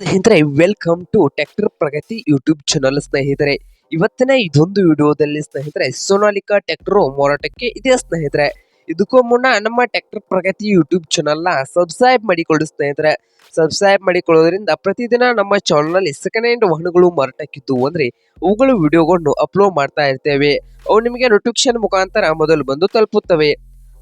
ಸ್ನೇಹಿತರೆ welcome to tractor Pragati YouTube channel ಸ್ನೇಹಿತರೆ. ಇವತ್ತಿನ ಇದೊಂದು ವಿಡಿಯೋದಲ್ಲಿ ಸ್ನೇಹಿತರೆ, ಸೋನಾಲಿಕಾ ಟ್ರ್ಯಾಕ್ಟರ್ ಮಾರಾಟಕ್ಕೆ ಇದೆ ಸ್ನೇಹಿತರೆ? ಇದಕ್ಕೂ ಮುನ್ನ ನಮ್ಮ ಟ್ರ್ಯಾಕ್ಟರ್ ಪ್ರಗತಿ ಯೂಟ್ಯೂಬ್ ಚಾನಲ್ನ ಸಬ್ಸ್ಕ್ರೈಬ್ ಮಾಡಿಕೊಳ್ಳಿ ಸ್ನೇಹಿತರೆ. ಸಬ್ಸ್ಕ್ರೈಬ್ ಮಾಡಿಕೊಳ್ಳೋದ್ರಿಂದ ಪ್ರತಿದಿನ ನಮ್ಮ ಚಾನಲ್ನಲ್ಲಿ ಸೆಕೆಂಡ್ ಹ್ಯಾಂಡ್ ವಾಹನಗಳು ಮಾರಾಟಕ್ಕಿದ್ದು ಅಂದ್ರೆ ಅವುಗಳ ವಿಡಿಯೋಗಳನ್ನು ಅಪ್ಲೋಡ್ ಮಾಡ್ತಾ ಇರ್ತೇವೆ. ಅವು ನಿಮಗೆ ನೋಟಿಫಿಕೇಶನ್ ಮುಖಾಂತರ ಮೊದಲು ಬಂದು ತಲುಪುತ್ತವೆ.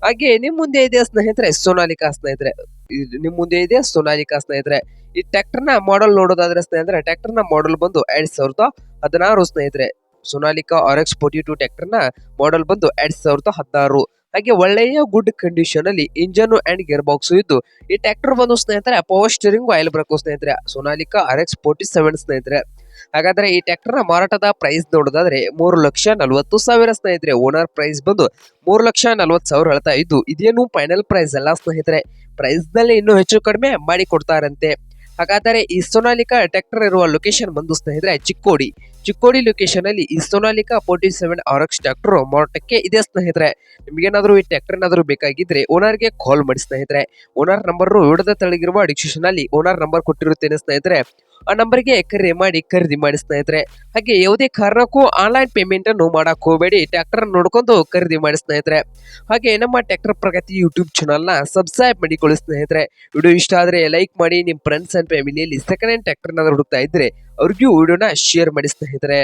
ಹಾಗೆ ನಿಮ್ ಮುಂದೆ ಇದೆ ಸ್ನೇಹಿತರೆ, ಸೋನಾಲಿಕಾ ಸ್ನೇಹಿತರೆ. ನಿಮ್ಮ ನಿಮ್ ಮುಂದೆ ಇದೆ ಸೋನಾಲಿಕಾ ಸ್ನೇಹಿತರೆ. ಈ ಟ್ರ್ಯಾಕ್ಟರ್ನ ಮಾಡೆಲ್ ನೋಡೋದಾದ್ರೆ ಸ್ನೇಹಿತರೆ ಟ್ರ್ಯಾಕ್ಟರ್ನ ಮಾಡೆಲ್ ಬಂದು ಎರಡ್ ಸಾವಿರದ ಹದಿನಾರು ಸ್ನೇಹಿತರೆ. Sonalika R X forty two ಟ್ರ್ಯಾಕ್ಟರ್ನ ಮಾಡೆಲ್ ಬಂದು ಎರಡ್ ಸಾವಿರದ ಹದಿನಾರು. ಹಾಗೆ ಒಳ್ಳೆಯ ಗುಡ್ ಕಂಡೀಷನ್ ಅಲ್ಲಿ ಇಂಜನ್ ಅಂಡ್ ಗೇರ್ ಬಾಕ್ಸ್ ಇದ್ದು, ಈ ಟ್ರ್ಯಾಕ್ಟರ್ ಬಂದು ಸ್ನೇಹಿತರೆ ಪವರ್ ಸ್ಟೀರಿಂಗ್ ಆಯಿಲ್ ಬ್ರೇಕು ಸ್ನೇಹಿತರೆ. Sonalika R X forty seven ಸ್ನೇಹಿತರೆ. ಹಾಗಾದ್ರೆ ಈ ಟ್ರ್ಯಾಕ್ಟರ್ ಮಾರಾಟದ ಪ್ರೈಸ್ ನೋಡೋದಾದ್ರೆ ಮೂರು ಲಕ್ಷ ನಲವತ್ತು ಸಾವಿರ ಸ್ನೇಹಿತರೆ ಓನರ್ ಪ್ರೈಸ್ ಬಂದು ಮೂರು ಲಕ್ಷ ನಲವತ್ತು ಸಾವಿರ ಹೇಳ್ತಾ ಇದ್ದು, ಇದೇನು ಫೈನಲ್ ಪ್ರೈಸ್ ಅಲ್ಲ ಸ್ನೇಹಿತರೆ. ಪ್ರೈಸ್ನಲ್ಲಿ ಇನ್ನೂ ಹೆಚ್ಚು ಕಡಿಮೆ ಮಾಡಿ ಕೊಡ್ತಾರಂತೆ. ಹಾಗಾದರೆ ಈ ಸೊನಾಲಿಕಾ ಟ್ರ್ಯಾಕ್ಟರ್ ಇರುವ ಲೊಕೇಶನ್ ಬಂದು ಸ್ನೇಹಿತರೆ, ಚಿಕ್ಕೋಡಿ. ಚಿಕ್ಕೋಡಿ ಲೊಕೇಶನ್ ಅಲ್ಲಿ ಈ Sonalika forty seven R X tractor ಮಾರಾಟಕ್ಕೆ ಇದೆ ಸ್ನೇಹಿತರೆ. ನಿಮಗೇನಾದರೂ ಈ ಟ್ರ್ಯಾಕ್ಟರ್ ಏನಾದರೂ ಬೇಕಾಗಿದ್ರೆ ಓನರ್ಗೆ ಕಾಲ್ ಮಾಡಿ ಸ್ನೇಹಿತರೆ. ಓನರ್ ನಂಬರ್ ವಿಡದ ತೆಳಗಿರುವ ಡಿಸ್ಕ್ರಿಪ್ಷನ್ ಅಲ್ಲಿ ಓನರ್ ನಂಬರ್ ಕೊಟ್ಟಿರುತ್ತೇನೆ ಸ್ನೇಹಿತರೆ. ಆ ನಂಬರ್ಗೆ ಕರೆ ಮಾಡಿ, ಖರೀದಿ ಮಾಡಿ ಸ್ನೇಹಿತರೆ. ಹಾಗೆ ಯಾವುದೇ ಕಾರಣಕ್ಕೂ ಆನ್ಲೈನ್ ಪೇಮೆಂಟ್ ಅನ್ನು ಮಾಡಕ್ ಹೋಗಬೇಡಿ. ಟ್ರ್ಯಾಕ್ಟರ್ ನೋಡ್ಕೊಂಡು ಖರೀದಿ ಮಾಡಿ ಸ್ನೇಹಿತರೆ. ಹಾಗೆ ನಮ್ಮ ಟ್ರ್ಯಾಕ್ಟರ್ ಪ್ರಗತಿ ಯೂಟ್ಯೂಬ್ ಚಾನಲ್ನ ಸಬ್ಸ್ಕ್ರೈಬ್ ಮಾಡಿಕೊಳ್ಳಿ ಸ್ನೇಹಿತರೆ. ವಿಡಿಯೋ ಇಷ್ಟ ಆದರೆ ಲೈಕ್ ಮಾಡಿ. ನಿಮ್ಮ ಫ್ರೆಂಡ್ಸ್ ಅಂಡ್ ಫ್ಯಾಮಿಲಿಯಲ್ಲಿ ಸೆಕೆಂಡ್ ಹ್ಯಾಂಡ್ ಟ್ರ್ಯಾಕ್ಟರ್ ಹುಡುಕ್ತಾ ಇದ್ರೆ ಅವ್ರಿಗೂ ವಿಡಿಯೋನ ಶೇರ್ ಮಾಡಿ ಸ್ನೇಹಿತರೆ.